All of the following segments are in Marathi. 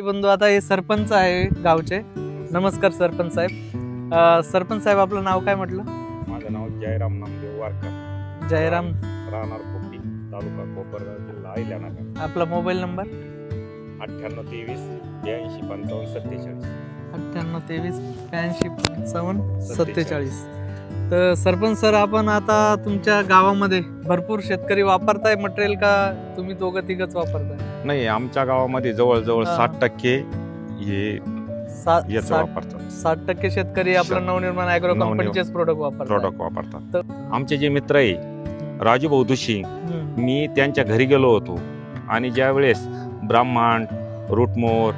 बंधू आता हे सरपंच आहे गावचे. नमस्कार सरपंच साहेब. अं, सरपंच साहेब आपलं नाव काय म्हटलं? माझं नाव जयराम नामदेव वारकर. जयराम. राहणार पोपटी तालुका कोपरगाव जिल्हा अहिल्यानगर. आपला मोबाईल नंबर? अठ्ठ्याण्णव तेवीस ब्याऐंशी पंचावन्न सत्तेचाळीस. अठ्ठ्याण्णव तेवीस ब्याऐंशी पंचावन्न सत्तेचाळीस. तर सरपंच सर आपण आता तुमच्या गावामध्ये भरपूर शेतकरी वापरताय मटेरियल का तुम्ही दोघं तिघच वापरताय? नाही आमच्या गावामध्ये जवळजवळ हा. साठ टक्के हे सा- याचं साठ वापरतात. साठ टक्के शेतकरी आपलं नवनिर्माण अॅग्रो नवनिर्माण- कंपनीचेच प्रोडक्ट वापरतात. प्रॉडक्ट वापरतात. आमचे जे मित्र आहे राजू भाऊ हम्म. मी त्यांच्या घरी गेलो होतो. आणि ज्या वेळेस ब्राह्मण रूटमोर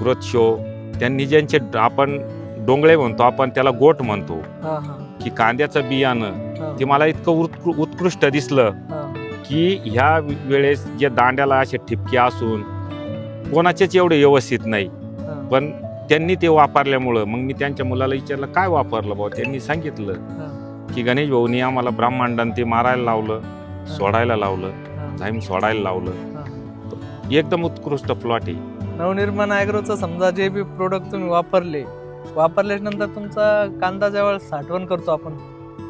ग्रोथ शो त्यांनी ज्यांचे आपण डोंगळे म्हणतो आपण त्याला गोट म्हणतो हा हा की कांद्याचं बियाणं हा, ते मला इतकं उत्कृ- उत्कृष्ट दिसलं हा. की ह्या वेळेस जे दांड्याला असे ठिपके असून कोणाचेच एवढे व्यवस्थित नाही हा. पण त्यांनी ते वापरल्यामुळं मग मी त्यांच्या मुलाला विचारलं काय वापरलं भाऊ त्यांनी सांगितलं. की गणेश भाऊनी आम्हाला ब्राह्मणांना ते मारायला लावलं सोडायला लावलं हा. झाईम सोडायला लावलं. एकदम उत्कृष्ट प्लॉट आहे नवनिर्माण अॅग्रोचं समजा जे बी प्रोडक्ट तुम्ही वापरले वापरल्याच्या नंतर तुमचा कांदा ज्यावेळेस साठवण करतो आपण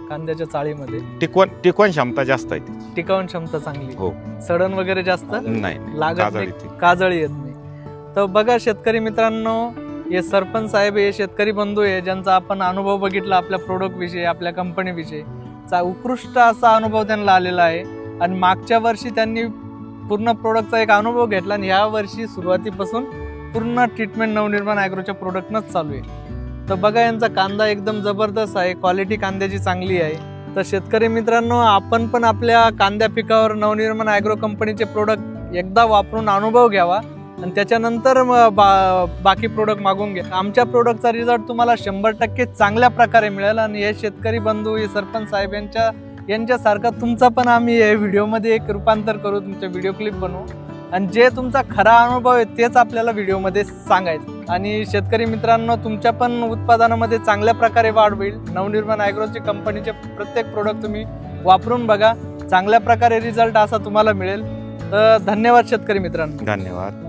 कांद्याच्या चाळीमध्ये. टिकवण टिकवण क्षमता जास्त आहे त्याची टिकावण क्षमता चांगली. हो. सडण वगैरे जास्त? नाही नाही. लागत काजळ नाही. येते. काजळी येत नाही. तर बघा शेतकरी मित्रांनो हे सरपंच साहेब हे शेतकरी बंधू आहे ज्यांचा आपण अनुभव बघितला आपल्या प्रोडक्ट विषयी आपल्या कंपनी विषयी. चा उत्कृष्ट असा अनुभव त्यांना आलेला आहे. आणि मागच्या वर्षी त्यांनी पूर्ण प्रोडक्टचा एक अनुभव घेतला आणि ह्या वर्षी सुरुवातीपासून पूर्ण ट्रीटमेंट नवनिर्माण ॲग्रोच्या प्रोडक्टनंच चालू आहे. तर बघा यांचा कांदा एकदम जबरदस्त आहे. क्वालिटी कांद्याची चांगली आहे. तर शेतकरी मित्रांनो आपण पण आपल्या कांद्या पिकावर नवनिर्माण ॲग्रो कंपनीचे प्रोडक्ट एकदा वापरून अनुभव घ्यावा. आणि त्याच्यानंतर मग बा बाकी प्रोडक्ट मागून घ्या. आमच्या प्रोडक्टचा रिझल्ट तुम्हाला शंभर टक्के चांगल्या प्रकारे मिळेल. आणि हे शेतकरी बंधू हे सरपंच साहेब यांच्या यांच्यासारखा तुमचा पण आम्ही या व्हिडिओमध्ये एक रूपांतर करू. तुमच्या व्हिडिओ क्लिप बनवू. आणि जे तुमचा खरा अनुभव आहे तेच आपल्याला व्हिडिओमध्ये सांगायचं. आणि शेतकरी मित्रांनो तुमच्या पण उत्पादनामध्ये चांगल्या प्रकारे वाढ होईल. नवनिर्माण ॲग्रोची कंपनीचे प्रत्येक प्रोडक्ट तुम्ही वापरून बघा. चांगल्या प्रकारे रिझल्ट असा तुम्हाला मिळेल. तर धन्यवाद शेतकरी मित्रांनो. धन्यवाद.